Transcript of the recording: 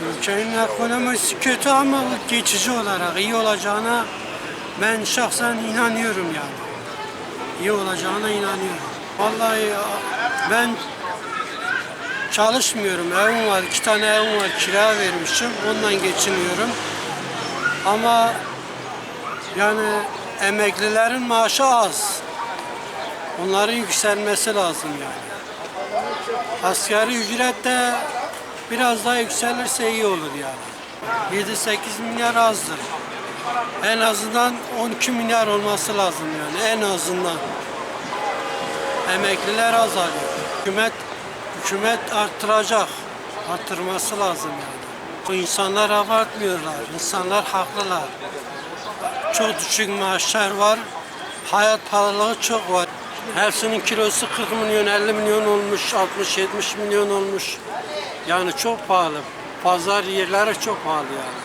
Ülkenin ekonomisi kötü ama geçici olarak iyi olacağına ben şahsen inanıyorum yani. İyi olacağına inanıyorum. Vallahi ben çalışmıyorum. Evim var, iki tane evim var. Kira vermişim. Ondan geçiniyorum. Ama yani emeklilerin maaşı az. Onların yükselmesi lazım yani. Asgari ücret de biraz daha yükselirse iyi olur yani. 7-8 milyar azdır. En azından 12 milyar olması lazım yani en azından. Emekliler az alıyor. Hükümet, hükümet arttıracak. Arttırması lazım yani. Bu insanlar abartmıyorlar. İnsanlar haklılar. Çok düşük maaşlar var. Hayat pahalılığı çok var. Hepsinin kilosu 40 milyon, 50 milyon olmuş, 60-70 milyon olmuş. Yani çok pahalı. Pazar yerleri çok pahalı yani.